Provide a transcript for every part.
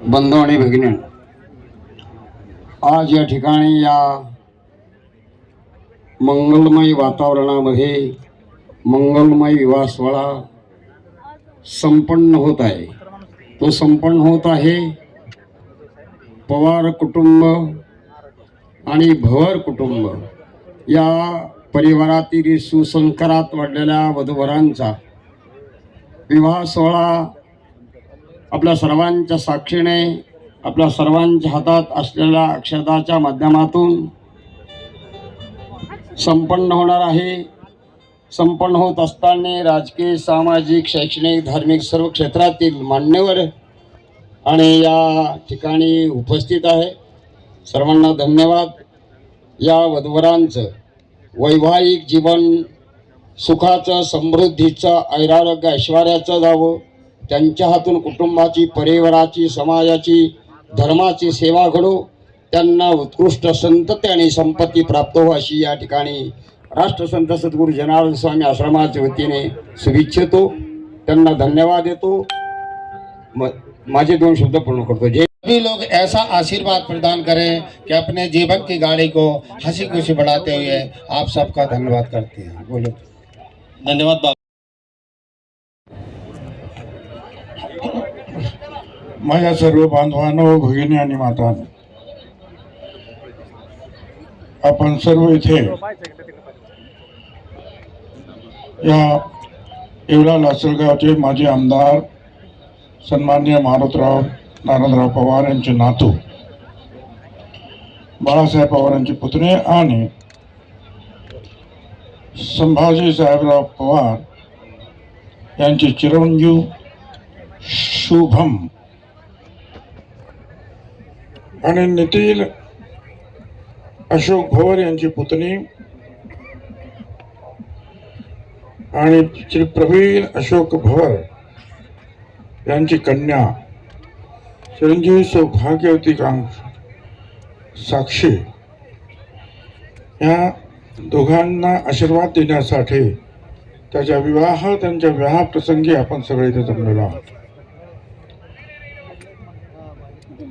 बंधू आणि भगिनी आज या ठिकाणी या मंगलमय वातावरणामध्ये मंगलमय विवाह सोहळा संपन्न होत आहे. तो संपन्न होत आहे पवार कुटुंब आणि भवर कुटुंब या परिवारातील सुसंस्कारात वाढलेल्या वधूवरांचा विवाह सोहळा आपल्या सर्वांच्या साक्षीने आपल्या सर्वांच्या हातात असलेल्या अक्षताच्या माध्यमातून संपन्न होणार आहे. संपन्न होत असताना राजकीय सामाजिक शैक्षणिक धार्मिक सर्व क्षेत्रातील मान्यवर आणि या ठिकाणी उपस्थित आहे. सर्वांना धन्यवाद. या वधवरांचं वैवाहिक जीवन सुखाचं समृद्धीचं ऐरारोग्य ऐश्वर्याचं जावं. त्यांच्या हातून कुटुंबाची परिवाराची समाजाची धर्माची सेवा घडो. त्यांना उत्कृष्ट संतती आणि संपत्ती प्राप्त हो अशी या ठिकाणी राष्ट्रसंत सद्गुरू जनार्दन स्वामी आश्रमाच्या वतीने शुभेच्छितो त्यांना धन्यवाद देतो. म माझे दोन शब्द पूर्ण करतो. जे सभी लोग ऐसा आशीर्वाद प्रदान करें कि अपने जीवन की गाड़ी को हंसी खुशी बढ़ाते हुए आप सबका धन्यवाद करते हैं। बोलो। धन्यवाद माझ्या सर्व बांधवांनो भगिनी आणि माता आपण सर्व इथे या येवला लासलगावचे माजी आमदार सन्मान्य मारुतराव नारायणराव पवार यांचे नातू बाळासाहेब पवार यांचे पुतणे आणि संभाजी साहेबराव पवार यांचे चिरंजीव शुभम आणि नितीन अशोक भवर यांची पुतणी आणि श्री प्रवीण अशोक भवर यांची कन्या चिरंजीवी सौभाग्यवती काम साक्षी या दोघांना आशीर्वाद देण्यासाठी त्याच्या विवाह त्यांच्या विवाहाप्रसंगी आपण सगळे इथे जमलेलो आहोत.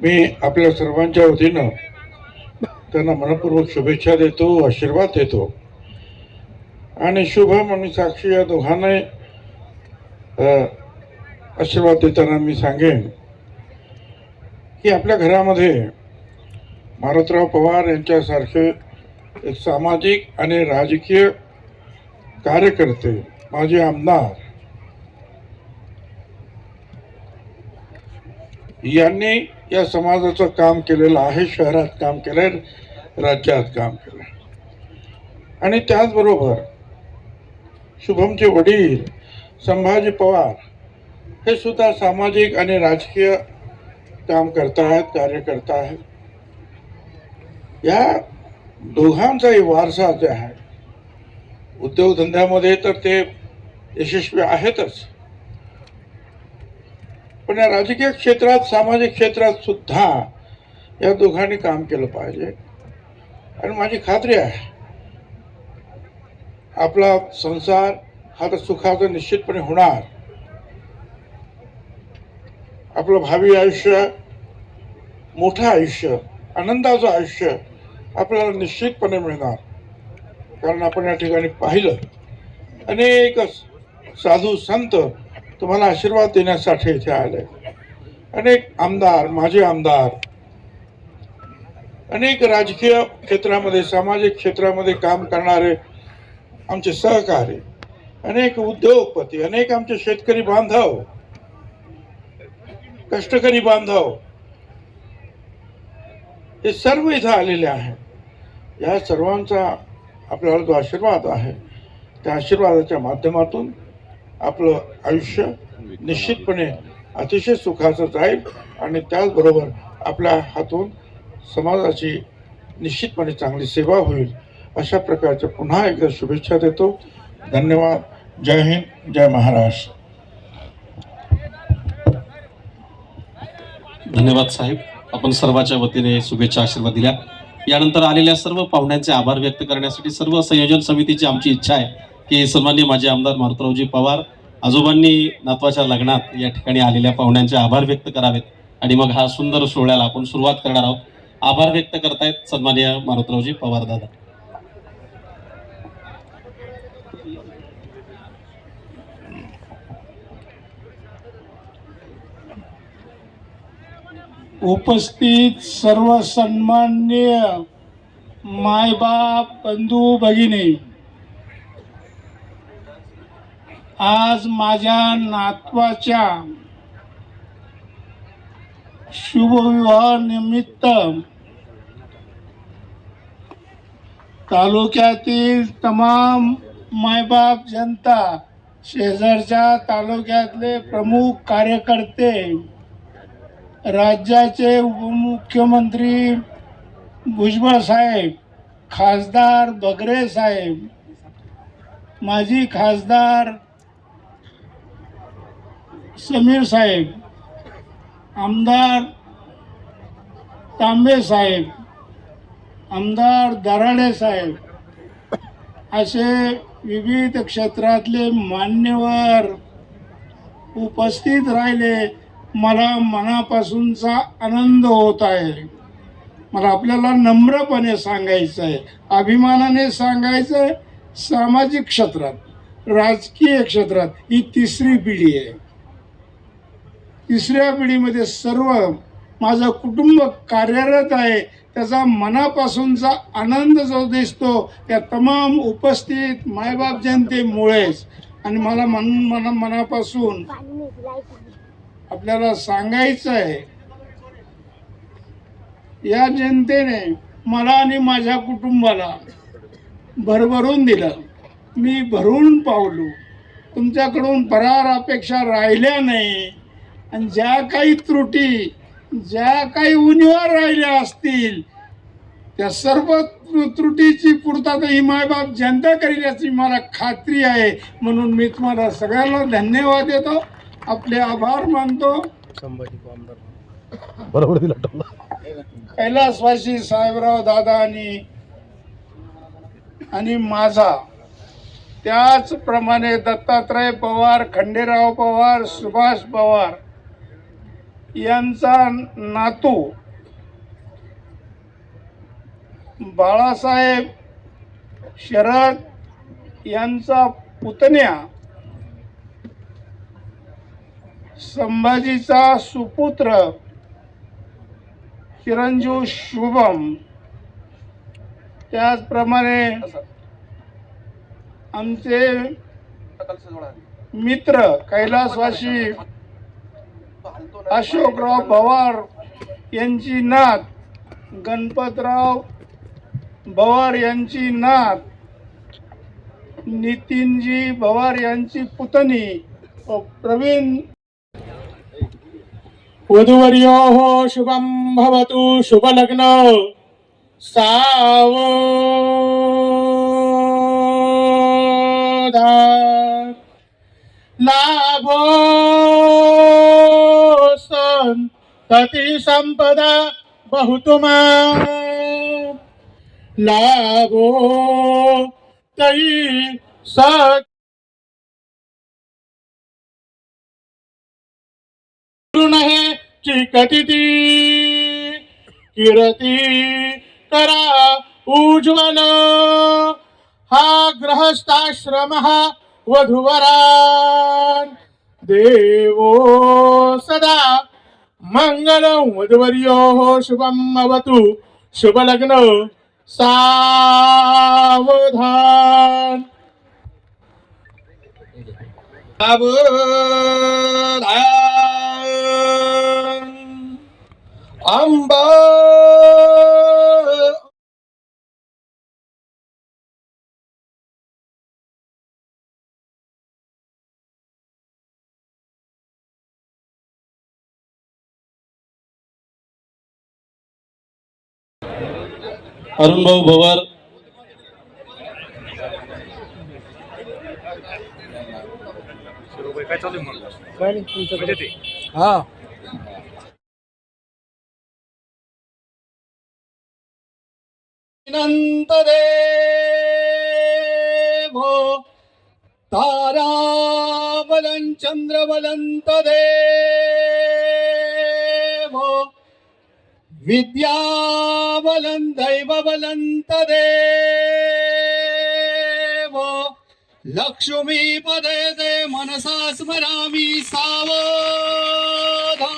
मी आपल्या सर्वांच्या वतीनं त्यांना मनपूर्वक शुभेच्छा देतो आशीर्वाद देतो. आणि शुभम आणि साक्षी या दोघांनाही आशीर्वाद देताना मी सांगेन की आपल्या घरामध्ये मारुतराव पवार यांच्यासारखे एक सामाजिक आणि राजकीय कार्यकर्ते माजी आमदार यांनी या समाजाचं काम केलेलं आहे शहरात काम केलंय राज्यात काम केलं आणि त्याचबरोबर शुभमचे वडील संभाजी पवार हे सुद्धा सामाजिक आणि राजकीय काम करतायत कार्य करतायत. या दोघांचाही वारसा जे आहे उद्योगधंद्यामध्ये तर ते यशस्वी आहेतच. पण या राजकीय क्षेत्रात सामाजिक क्षेत्रात सुद्धा या दोघांनी काम केलं पाहिजे. आणि माझी खात्री आहे आपला संसार हा तर सुखाचा निश्चितपणे होणार. आपलं भावी आयुष्य मोठं आयुष्य आनंदाचं आयुष्य आपल्याला निश्चितपणे मिळणार. कारण आपण या ठिकाणी पाहिलं अनेक साधू संत तुम्हाला आशीर्वाद देण्यासाठी इथे आले. अनेक आमदार माजी आमदार अनेक राजकीय क्षेत्रामध्ये सामाजिक क्षेत्रामध्ये काम करणारे आमचे सहकारी अनेक उद्योगपती अनेक आमचे शेतकरी बांधव कष्टकरी बांधव हे सर्व इथं आलेले आहेत. या सर्वांचा आपल्याला जो आशीर्वाद आहे त्या आशीर्वादाच्या माध्यमातून आपलं आयुष्य निश्चितपणे अतिशय सुखाचं जाईल आणि त्याचबरोबर आपल्या हातून समाजाची निश्चितपणे चांगली सेवा होईल. अशा प्रकारच्या पुन्हा एकदा शुभेच्छा देतो. धन्यवाद. जय हिंद. जय महाराष्ट्र. धन्यवाद साहेब. आपण सर्वाच्या वतीने शुभेच्छा आशीर्वाद दिल्या. यानंतर आलेल्या सर्व पाहुण्यांचे आभार व्यक्त करण्यासाठी सर्व संयोजन समितीची आमची इच्छा आहे. की सन्मान्य माजी आमदार मारुतरावजी पवार आजोबांनी नातवाच्या लग्नात या ठिकाणी आलेल्या पाहुण्यांचे आभार व्यक्त करावेत. आणि मग हा सुंदर सोहळ्याला आपण सुरुवात करणार आहोत. आभार व्यक्त करतायत सन्माननीय मारुतरावजी पवार दादा. उपस्थित सर्व सन्माननीय मायबाप बंधू भगिनी आज माझ्या नातवाच्या शुभविवाह निमित्त तालुक्यातील तमाम मायबाप जनता शेजारच्या तालुक्यातले प्रमुख कार्यकर्ते राज्याचे उपमुख्यमंत्री भुजबळ साहेब खासदार बगरे साहेब माजी खासदार समीर साहेब आमदार तांबे साहेब आमदार दराडे साहेब असे विविध क्षेत्रातले मान्यवर उपस्थित राहिले. मला मनापासूनचा आनंद होत आहे. मला आपल्याला नम्रपणे सांगायचं आहे. अभिमानाने सांगायचं आहे सामाजिक क्षेत्रात राजकीय क्षेत्रात ही तिसरी पिढी आहे. तिसऱ्या पिढीमध्ये सर्व माझं कुटुंब कार्यरत आहे त्याचा मनापासूनचा आनंद जो दिसतो त्या तमाम उपस्थित मायबाप जनतेमुळेच. आणि मला मन मना मनापासून आपल्याला सांगायचं आहे या जनतेने मला आणि माझ्या कुटुंबाला भरभरून दिलं. मी भरून पावलो. तुमच्याकडून फरार अपेक्षा राहिल्या नाही. आणि ज्या काही त्रुटी ज्या काही उणीवा राहिल्या असतील त्या सर्व त्रू- त्रुटीची पूर्तता ही मायबाप जनता करेल याची मला खात्री आहे. म्हणून मी तुम्हाला सगळ्यांना धन्यवाद देतो. आपले आभार मानतो. कैलासवासी साहेबराव दादा आणि आणि माझा. त्याचप्रमाणे दत्तात्रय पवार खंडेराव पवार सुभाष पवार. यांचा नातू बाळासाहेब शरद यांचा पुतण्या संभाजीचा सुपुत्र चिरंजीव शुभम. त्याचप्रमाणे आमचे मित्र कैलासवासी अशोकराव पवार यांची नात गणपतराव पवार यांची नात नितीनजी पवार यांची पुतणी प्रवीण. प्रवीण हो शुभम भवतु शुभ लग्न साव लाभो. संतती संपदा बहुतुमा लाभो तई सत नहे चिकटिती किरती करा उज्ज्वल। हा ग्रहस्थाश्रम वधुवरा देवो सदा मंगलम उद्वर्योः शुभम् अवतु शुभलग्न सावधान सावधान सावधान अंबा अरुण भाऊ भवर. अनंत देवो ताराबलं चंद्रबलंत विद्यावलं दैवबलन्तदेव लक्ष्मीपदे दे मनसा स्मरामि सावधा